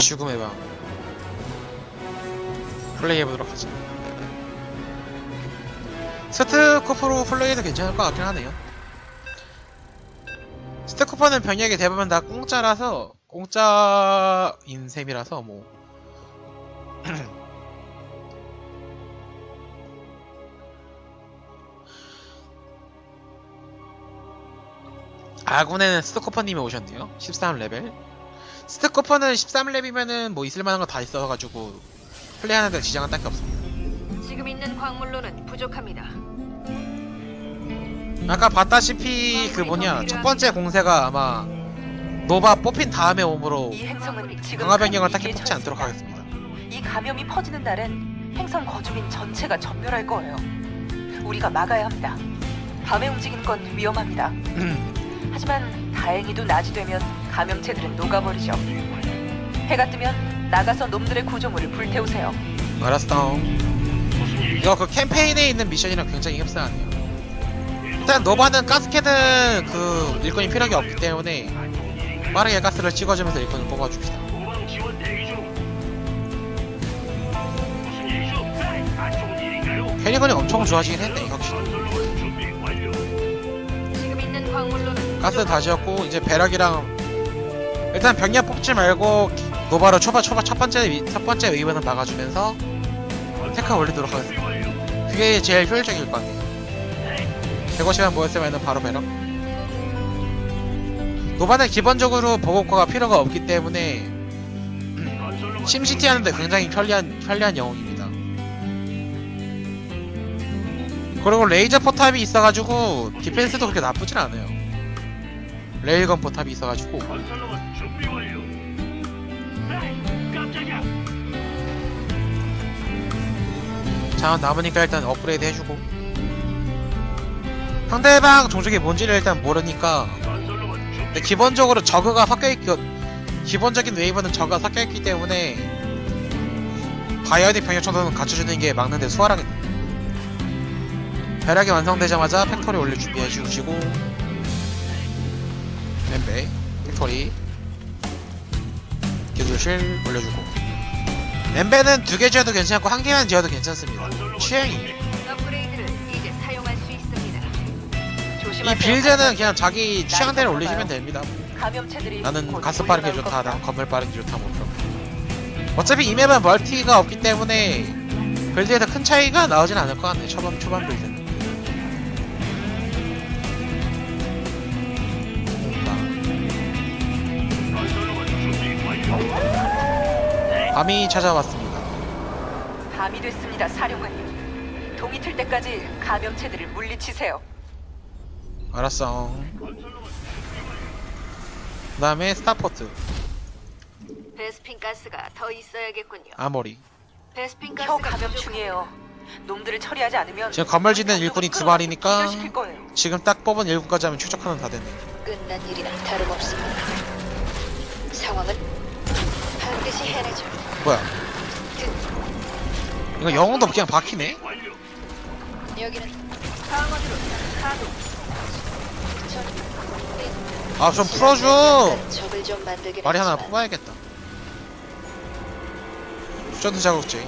죽음의 방 플레이해보도록 하죠. 스트코프로 플레이해도 괜찮을 것 같긴 하네요. 스트코퍼는 병력이 대부분 다 공짜라서 공짜인 셈이라서 뭐. 아군에는 스트코퍼님이 오셨네요. 13레벨 스트코퍼는 13렙이면은 뭐 있을만한 거 다 있어가지고 플레이하는 데 지장은 딱히 없습니다 지금 있는 광물로는 부족합니다. 아까 봤다시피 그 뭐냐 첫 번째 공세가 아마 노바 뽑힌 다음에 오므로 이 행성은 지금 강화 변경을 딱히 뽑지 않도록. 하겠습니다 이 감염이 퍼지는 날엔 행성 거주민 전체가 전멸할 거예요. 우리가 막아야 합니다. 밤에 움직이는 건 위험합니다. 하지만 다행히도 낮이 되면 감염체들은 녹아버리죠. 해가 뜨면 나가서 놈들의 구조물을 불태우세요. 알았어 이거 그 캠페인에 있는 미션이랑 굉장히 흡사하네요 일단 노바는 가스캐는 그 일꾼이 필요하게 없기 때문에 빠르게 가스를 찍어주면서 일꾼을 뽑아줍시다 도방 지원 대기 중. 무슨 일이죠? 안 좋은 일인가요? 캐리건이 엄청 좋아지긴 했네 확실히 건설로봇 준비 완료. 지금 있는 광물로는 가스 다 지었고 이제 배럭이랑 일단 병력 뽑지 말고 노바로 초바 초바 첫 번째 위- 첫 번째 웨이브는 막아주면서 테크 올리도록 하겠습니다. 그게 제일 효율적일 것 같아요. 150만 모였으면 바로 배럭 노바는 기본적으로 보급과가 필요가 없기 때문에 심시티 하는데 굉장히 편리한 편리한 영웅입니다. 그리고 레이저 포탑이 있어가지고 디펜스도 그렇게 나쁘진 않아요 레일건 포탑이 있어가지고 건설로봇 준비 완료. 에이, 깜짝이야. 자원 남으니까 일단 업그레이드 해주고 상대방 종족이 뭔지를 일단 모르니까 준비. 근데 기본적으로 저그가 섞여있기 기본적인 웨이브는 저그가 섞여있기 때문에 바이오닉 병력 정도는 갖춰주는 게 막는데 수월하겠네 벼락이 완성되자마자 팩토리 올릴 준비해 주시고 엠베 팩토리 기술실 올려주고 엠베는 두 개 지어도 괜찮고 한 개만 지어도 괜찮습니다 취향이 업그레이드를 이제 사용할 수 있습니다. 이 조심하세요. 빌드는 그냥 자기 취향대로 올리시면 됩니다 감염체들이 나는 곧 가스 빠른 게 좋다. 난 건물 빠른 게 좋다, 뭐 그런. 어차피 이 맵은 멀티가 없기 때문에 빌드에서 큰 차이가 나오진 않을 것 같네. 초반 초반 빌드 밤이 찾아왔습니다. 밤이 됐습니다, 사령관님. 동이 틀 때까지 감염체들을 물리치세요. 알았어. 그 다음에 스타포트, 베스핀 가스가 더 있어야겠군요. 아모리. 베스핀 혀 가스가 감염. 중이에요. 놈들을 처리하지 않으면 지금 건물 짓는 일꾼이 두 마리니까 기절시킬 거예요. 지금 딱 뽑은 일꾼까지 하면 최적화는 다 됐네. 끝난 일이나 다름없습니다. 뭐야? 이거 영웅도 그냥 박히네? 여기는 방어드로 가동. 아, 좀 풀어줘! 적을 좀 만들긴 말이 하나 했지만 뽑아야겠다. 수전투 자극제.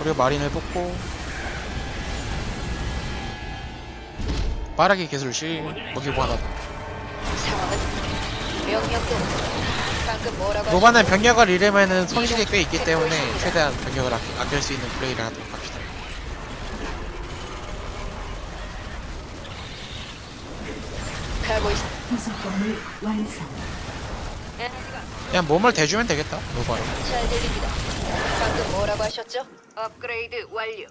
그리고 마린을 뽑고. 빠르게 기술실. 거기 뭐 하나. 상황은 명령대로 노바는 병력을 잃으면은 손실이 꽤 있기 때문에 최대한 병력을 아낄, 아낄 수 있는 플레이를 하도록 합시다. 하셨- 가고 있. 부속 건물 완성. 에너지가 그냥 몸을 대주면 되겠다. 노바로. 잘 들립니다. 방금 뭐라고 하셨죠? 업그레이드 완료.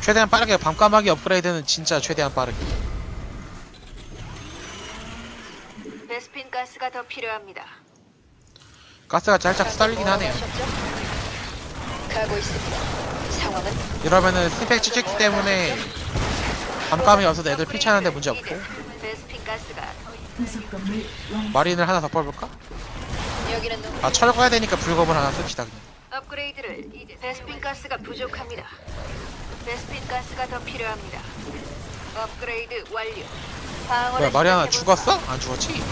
최대한 빠르게 밤까마귀 업그레이드는 진짜 최대한 빠르게. 베스핀 가스가 더 필요합니다. 가스가 살짝 수달리긴 방금 하네요. 가고 있습니다. 상황은 이러면은 스펙 찍혔기 때문에 밤감이 없어도 애들 피치하는데 문제 없고. 베스핀 가스가 더 있- 부속 건물 완성. 마린을 하나 더 뽑을까? 여기는 누아 철거해야 되니까 불검을 하나 씁시다 그냥. 업그레이드를 이제 베스핀 가스가 부족합니다. 베스핀 가스가 더 필요합니다. 업그레이드 완료. 방어를 뭐야 마리아나 시작해볼까? 죽었어? 안 죽었지?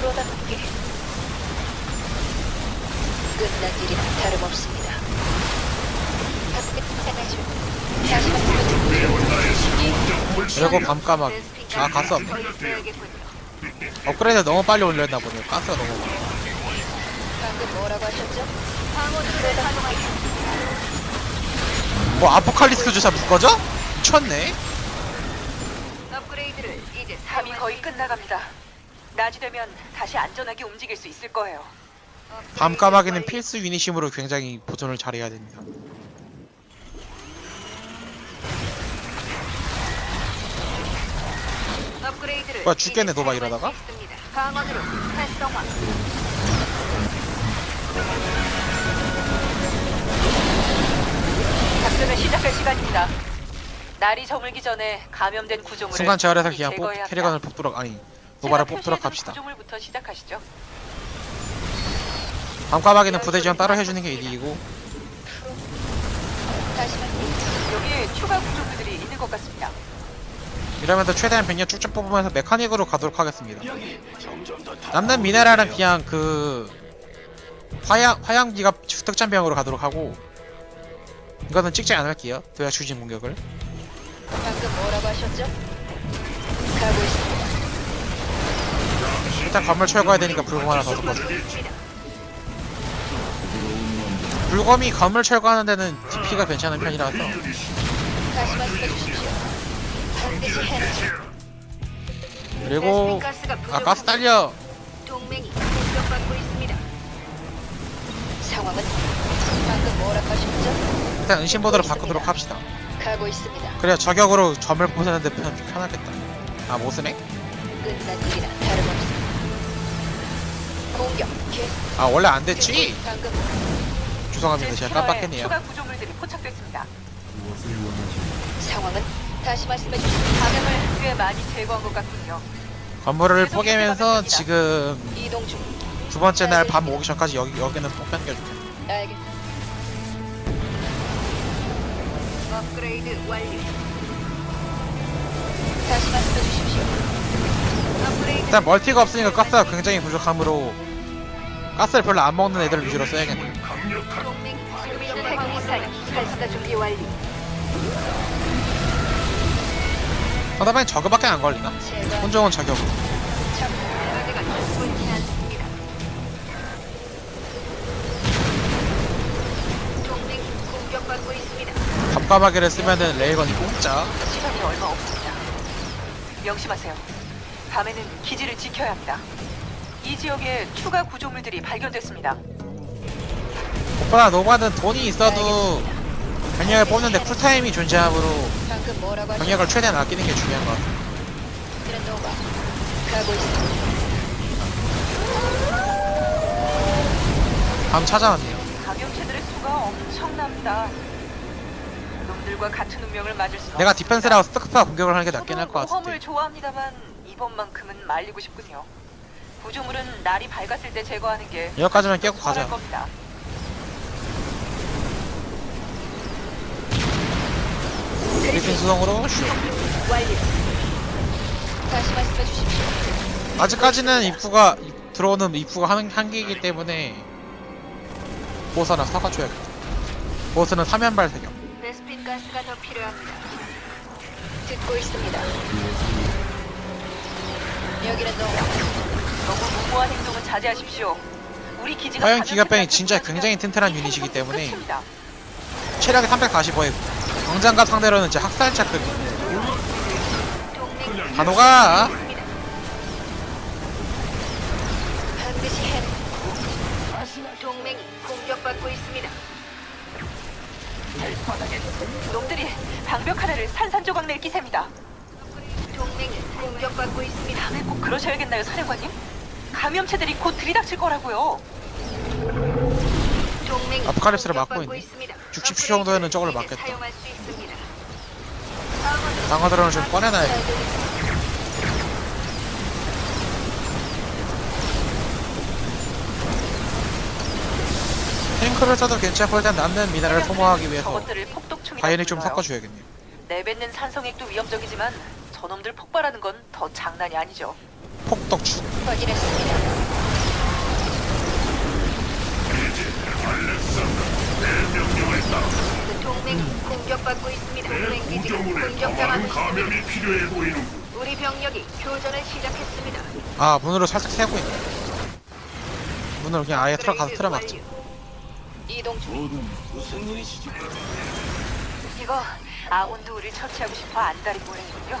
프로답게 끝난 일이나 다름없습니다. 다시 그리고 밤까마귀 아 가스 없네 업그레이드 너무 빨리 올렸나 보네 가스가 너무 많아 방금 뭐라고 하셨죠? 뭐 아포칼리스크 주사 묶어져? 미쳤네 업그레이드를 이제 밤이 거의 수 끝나갑니다. 낮이 되면 다시 안전하게 움직일 수 있을 거예요. 있- 밤까마귀는 필수 유니심으로 굉장히 보존을 잘해야 됩니다 업그레이드를 뭐야, 죽겠네, 사용할 이러다가? 활성화. 작전을 시작할 시간입니다. 날이 저물기 전에 감염된 구조물을 순간 재활해서 빨리 그냥 뽑, 제거해야 캐리건을. 뽑도록 아니 노바를 제가 뽑도록 표시해둔 합시다 구조물부터 시작하시죠. 밤까마귀는 부대 지원 따로 해주는 게 말씀드리죠. 여기에 추가 구조물들이 있는 것 같습니다. 이러면서 최대한 병력 쭉쭉 뽑으면서 메카닉으로 가도록 하겠습니다 남는 미네랄은 그냥 그 화양, 화양기가 특전병으로 가도록 하고 이거는 찍지 않을게요 도약 추진 공격을 방금 뭐라고 하셨죠? 가고 있습니다. 일단 건물 철거해야 되니까 불검 하나 더 있습니다. 불검이 건물 철거하는 데는 DP가 괜찮은 편이라서 다시 말씀해 주십시오. 반드시 해내죠. 그리고 아 가스 딸려 동맹이 공격받고 있습니다. 상황은 방금 뭐라고 하셨죠? 일단 은신보드로 바꾸도록 합시다 가고 있습니다. 그래야 저격으로 점을 보내는데 편, 편하겠다 아 못 쓰네? 끝난 일이나 다름없습니다. 공격 계속. 아 원래 안 됐지? 방금 죄송합니다 제가 깜빡했네요 추가 구조물들이 포착됐습니다. 상황은 다시 말씀해 주십시오. 감염을 꽤 많이 제거한 것 같군요. 건물을 뽀개면서 지금 이동 중. 두 번째 날 밤 오기 전까지 여기, 여기는 꼭 뺏겨줄게 알겠습니다. 업그레이드 완료. 다시 말씀해 주십시오. 업그레이드 일단 멀티가 없으니까 가스가 굉장히 부족하므로 가스를 별로 안 먹는 애들 위주로 써야겠네 동맹 수비는 핵미사일 발사 준비 완료. 하다보니 저거밖에 안 걸리나? 제가 혼종은 저격으로 충분치 않습니다. 공격받고 있습니다. 밤까마귀를 쓰면은 레일건이 공짜 시간이 얼마 없습니다. 명심하세요. 밤에는 기지를 지켜야 합니다. 이 지역에 추가 구조물들이 발견됐습니다. 오빠나 노바는 돈이 있어도 병력을 뽑는데 쿨타임이 존재하므로 방금 뭐라고 하셨죠? 병력을 최대한 아끼는 게 중요한 것 같아 이런 노바 가고 있습니다. 밤 찾아왔네요 감염체들의 수가 엄청납니다. 놈들과 같은 운명을 맞을 수는 내가. 디펜스라고 스타크파 공격을 하는 게 낫긴 할 것 같은데 좋아합니다만 이번만큼은 말리고 싶군요. 구조물은 날이 밝았을 때 제거하는 게 여기까지만 깨고 수월할 가자 겁니다. 완료. 다시 말씀해 주십시오. 아직까지는 입구가 입- 들어오는 입구가 한, 한 개이기 때문에 보스나 사과줘야겠다 보스는 3연발 세경 가스가 더 필요합니다. 듣고 있습니다. 여기는 노바. 너무 무모한 행동은 자제하십시오. 우리 기지가 화염 기갑병이 진짜 굉장히 튼튼한 이 유닛이기 때문에 끝입니다. 체력이 345에 광장갑 상대로는 진짜 동맹 단호가 반드시 해. 동맹이 공격받고 있습니다. 놈들이 방벽 하나를 산산조각 낼 기세입니다. 동맹이 공격받고 있습니다. 왜꼭 그러셔야겠나요, 사령관님? 감염체들이 곧 들이닥칠 거라고요. 동맹이 아포칼립스를 막고 공격받고 있네. 있습니다. 60 정도에는 저걸 막겠다. 사용할 수 있습니다. 방어드론 방어드론을 좀 꺼내놔야 잘돼 되고 있습니다. 탱크를 써도 괜찮고 일단 남는 미네랄을 소모하기 위해서 저것들을 폭독 충이 바이온이 좀 섞어줘야겠네요 내뱉는 산성액도 위험적이지만 저놈들 폭발하는 건 더 장난이 아니죠. 폭덕추 확인했습니다. 알렉산더 내 명령을 따라 그 동맹이 공격받고 있습니다. 동맹 기지가 구조물에 공격당하고 있습니다. 감염이 필요해 보이는 우리 병력이 교전을 시작했습니다. 아 문으로 살짝 세고 있네 문을 그냥 아예 틀어막자 완료. 이동 중. 이거 아몬드 우리를 처치하고 싶어 안달이 모양이군요.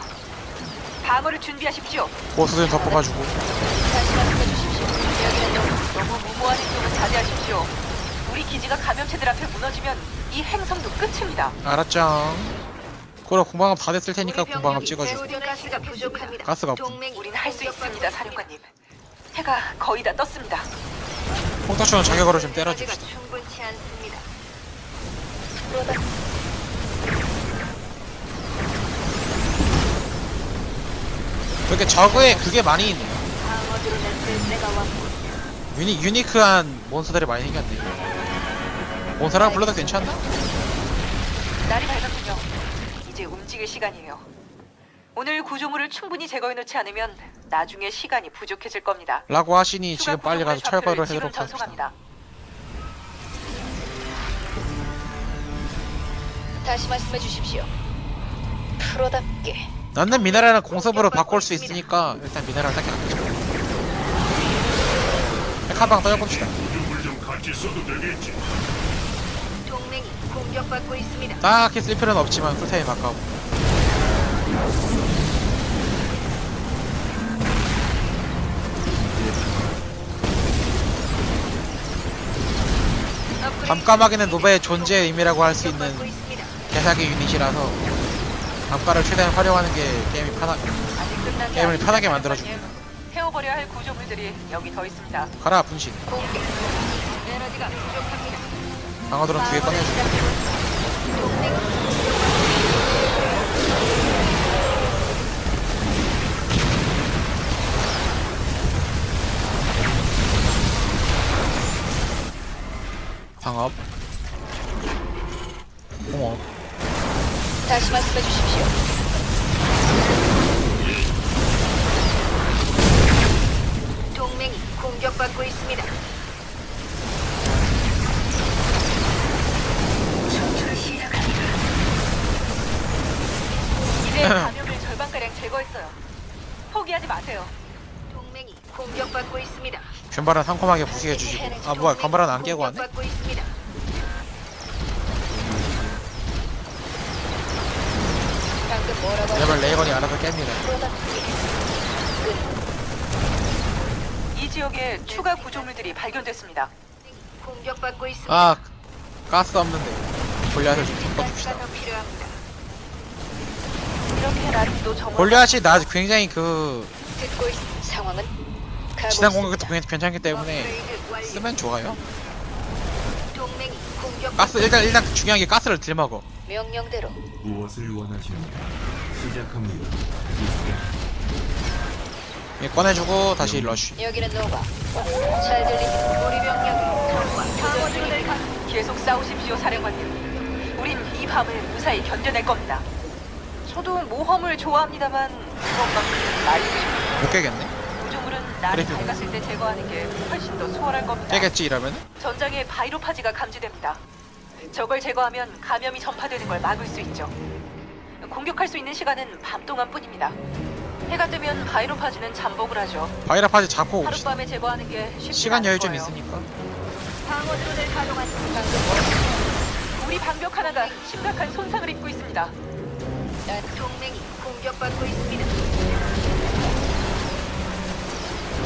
방어를 준비하십시오. 보스들 덮어가지고 주십시오. 여기는 너무 무모한 행동은 자제하십시오. 우리 기지가 감염체들 앞에 무너지면 이 행성도 끝입니다. 알았죠 그럼 공방업 다 됐을 테니까 우리 공방업 찍어줘 배수진 가스가 부족합니다. 가스가 없군. 동맹이 우린 할 수 있습니다, 사령관님. 해가 거의 다 떴습니다. 폭덕추는 자격으로 좀 때려줍시다 않습니다. 이렇게 저그에 그게 많이 있네 방어드론을 쓸 때가 왔고 유니, 유니크한 몬스터들이 많이 생겼네 몬스터라고 불러도 괜찮나? 날이 밝았군요. 이제 움직일 시간이에요. 오늘 구조물을 충분히 제거해 놓지 않으면 나중에 시간이 부족해질 겁니다. 라고 하시니 지금 빨리 가서 철거를 해도록 합시다 전송합니다. 다시 말씀해 주십시오. 프로답게 나는 미네랄은 공습으로 바꿀 수 있으니까 일단 미네랄 딱히 안 줘. 카방 떠려봅시다 구조물 좀 같이 써도 되겠지 동맹이 공격받고 있습니다. 딱히 쓸 필요는 없지만 풀타임 아까워 밤까마귀는 노바의 존재의 의미라고 할 수 있는. 개사기 유닛이라서 밤가를 최대한 활용하는 게 게임이 편하 아직 게 게임을 편하게. 사령관님. 태워버려야 할 구조물들이 여기 더 있습니다. 가라 분신 공격. 에너지가 부족합니다. 방어드론 두개 꺼내주고 방업 공업 다시 말씀해 주십시오. 동맹이 공격받고 있습니다. 이제 감염을 절반가량 제거했어요. 포기하지 마세요. 동맹이 공격받고 있습니다. 균발은 상콤하게 무시해 주시고 아 뭐야 간발은 안 깨고 하네 공격받고 있 레벨 레이건이 알아서 깹니다 이 지역에 추가 구조물들이 발견됐습니다. 공격받고 있습니다. 아 가스 없는데 골리앗을 좀 섞어줍시다 가스가 더 필요합니다. 이렇게 나름도 정원 골리앗이 나 굉장히 그 듣고 있 상황은 가고 지난 있습니다. 공격도 굉장히 괜찮기 때문에 업그레이드 완료. 쓰면 좋아요 동맹이 공격 가스 일단 일단 중요한 게 가스를 들 먹어 명령대로 무엇을 원하십니까? 시작합니다. 이 꺼내주고 다시 러쉬 여기는 노바. 잘 들립니다. 우리 병력이. 계속 싸우십시오, 사령관님. 우린 이 밤을 무사히 견뎌낼 겁니다. 저도 모험을 좋아합니다만 그것만큼 말리고 싶은 못 깨겠네 구조물은 날이 그래, 밝았을 때 제거하는 게 훨씬 더 수월할 겁니다. 깨겠지 이러면 전장에 바이로파지가 감지됩니다. 저걸 제거하면 감염이 전파되는 걸 막을 수 있죠. 공격할 수 있는 시간은 밤 동안뿐입니다. 해가 뜨면 바이로파지는 잠복을 하죠. 바이라파지 잡고 옵시다 하룻밤에 제거하는 게 쉽지 시간 여유 좀 거예요. 있으니까 방어 드론을 가동한 방금 우리 방벽 하나가 심각한 손상을 입고 있습니다. 뭐 동맹이 공격받고 있습니다.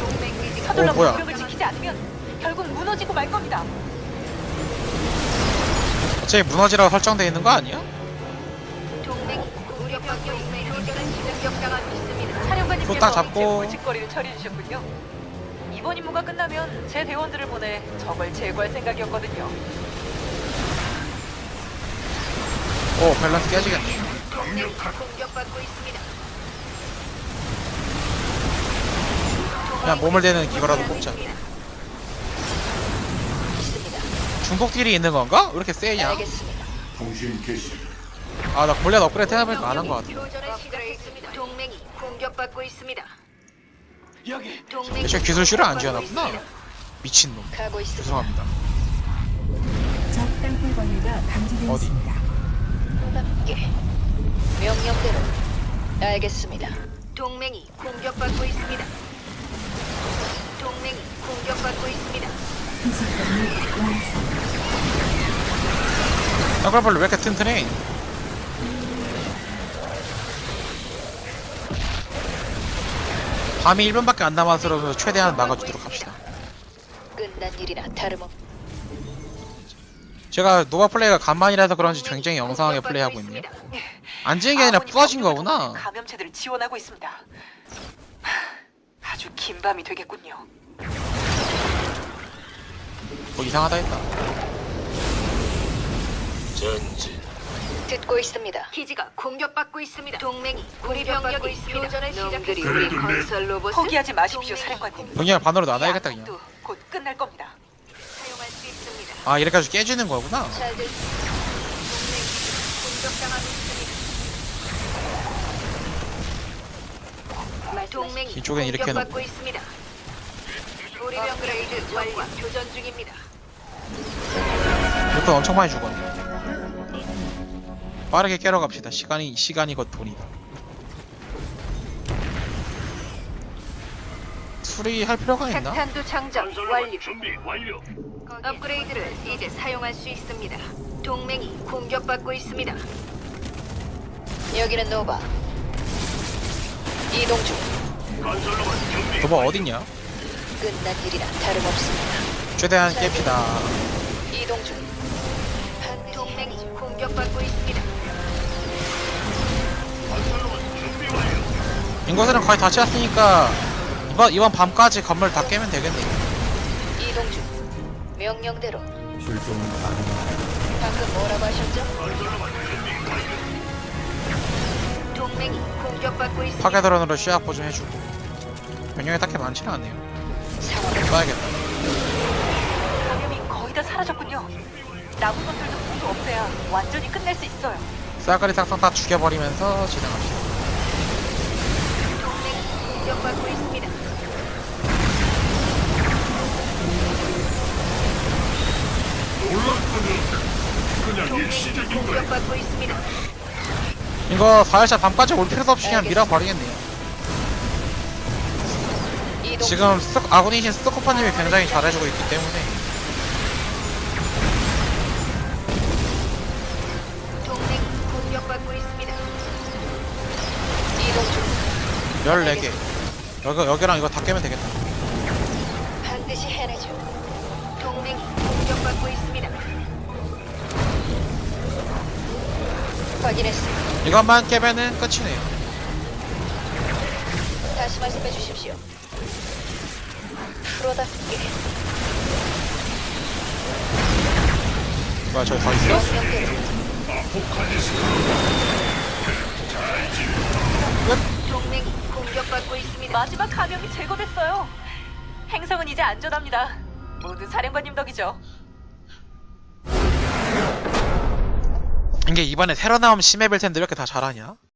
동맹 기지가 서둘러 어, 뭐야. 방벽을 지키지 않으면 결국 무너지고 말 겁니다. 어차피 무너지라고 설정되어 있는 거 아니야? 동맹이 공격받고 있는 교전을 시작당하고 있습니다. 사령관님께서 딱 잡고. 제 골칫거리를 처리해 주셨군요. 이번 임무가 끝나면 제 대원들을 보내 적을 제거할 생각이었거든요. 오 밸런스 깨지겠네 동맹이 공격받고 있습니다. 그냥 몸을 대는 기거라도 뽑자 중복 딜이 있는 건가? 왜 이렇게 세냐? 알겠습니다. 통신 개시 아 나 골리앗 업그레이드 해보니까 안한거 같아 교전을 시작했습니다. 동맹 동맹이 공격받고 있습니다. 여기 동맹이 대체 기술실을 안 공격받고 지어놨구나 있습니다. 미친놈 가고 있습니다. 죄송합니다 적 땅굴 명령대로 알겠습니다. 동맹이 공격받고 있습니다. 동맹이 공격받고 있습니다. 땅굴벌레 왜 이렇게 튼튼해 밤이 1분밖에 안 남아서 그러면 최대한 막아주도록 합시다 끝난 일이나 다름없. 제가 노바 플레이가 간만이라서 그런지 굉장히 영상하게 플레이하고 있네요 안 지는 게 아니라 병력을 거구나 감염체들을 지원하고 있습니다. 하, 아주 긴 밤이 되겠군요. 뭐 이상하다 했다 듣고 있습니다. 기지가 공격받고 있습니다. 동맹이 우리 병력이 교전을 시작했습니다. 우리 그래도 내- 건설 로봇 포기하지 마십시오, 사령관님. 병력을 반으로 이 나눠야겠다 그냥 곧 끝날 겁니다. 사용할 수 있습니다. 아 이렇게 해서 깨지는 거구나 잘 들. 동맹이 공격당하고 있습니다. 동맹이 이쪽엔 이렇게 공격받고 있습니다. 우리 병그레이드 완료. 교전 중입니다. 이것도 엄청 많이 죽었네 빠르게 깨러 갑시다 시간이 시간이 곧 돈이다 수리할 필요가 있나? 핵탄두 장전 완료. 준비 완료. 업그레이드를 이제 사용할 수 있습니다. 동맹이 공격받고 있습니다. 여기는 노바. 이동 중. 준비. 너뭐 어딨냐? 끝난 일이나 다름없습니다. 최대한 깹시다 이동 중. 동맹이 공격받고 있습니다. 인구수는 거의 다 채웠으니까 이번, 이번 밤까지 건물 다 깨면 되겠네 이동 중. 명령대로. 출동은 가능합니다. 방금 뭐라고 하셨죠? 동맹이 공격받고 있습니다. 파괴드론으로 시야 보좀 해주고 변형이 딱히 많지는 않네요 써야겠다 감염이 거의 다 사라졌군요. 남은 것들도 모두 없애야 완전히 끝낼 수 있어요. 싸가리 싹싹 다 죽여버리면서 진행합시다 동맹이 공격받고 있습니다. 동맹이. 공격받고 있습니다. 이거 4일차 밤까지 올 필요도 없이 그냥 밀어버리겠네요. 지금 스, 아군이신 스토커파님이 굉장히 잘해주고 있기 때문에 동맹이 공격받고 있습니다. 이동 중. 14개 여기, 여기랑 이거 다 깨면 되겠다 반드시 해내죠. 동맹이 공격받고 있습니다. 확인했습니다. 이것만 깨면은 끝이네요 다시 말씀해 주십시오. 프로답게 뭐야 저기 더 있어요? 명령대로 아포칼리스. 동맹이 공격받고 있습니다. 마지막 감염이 제거됐어요. 행성은 이제 안전합니다. 모두 사령관님 덕이죠. 이게 이번에 새로 나온 심해빌 텐데 왜 이렇게 다 잘하냐?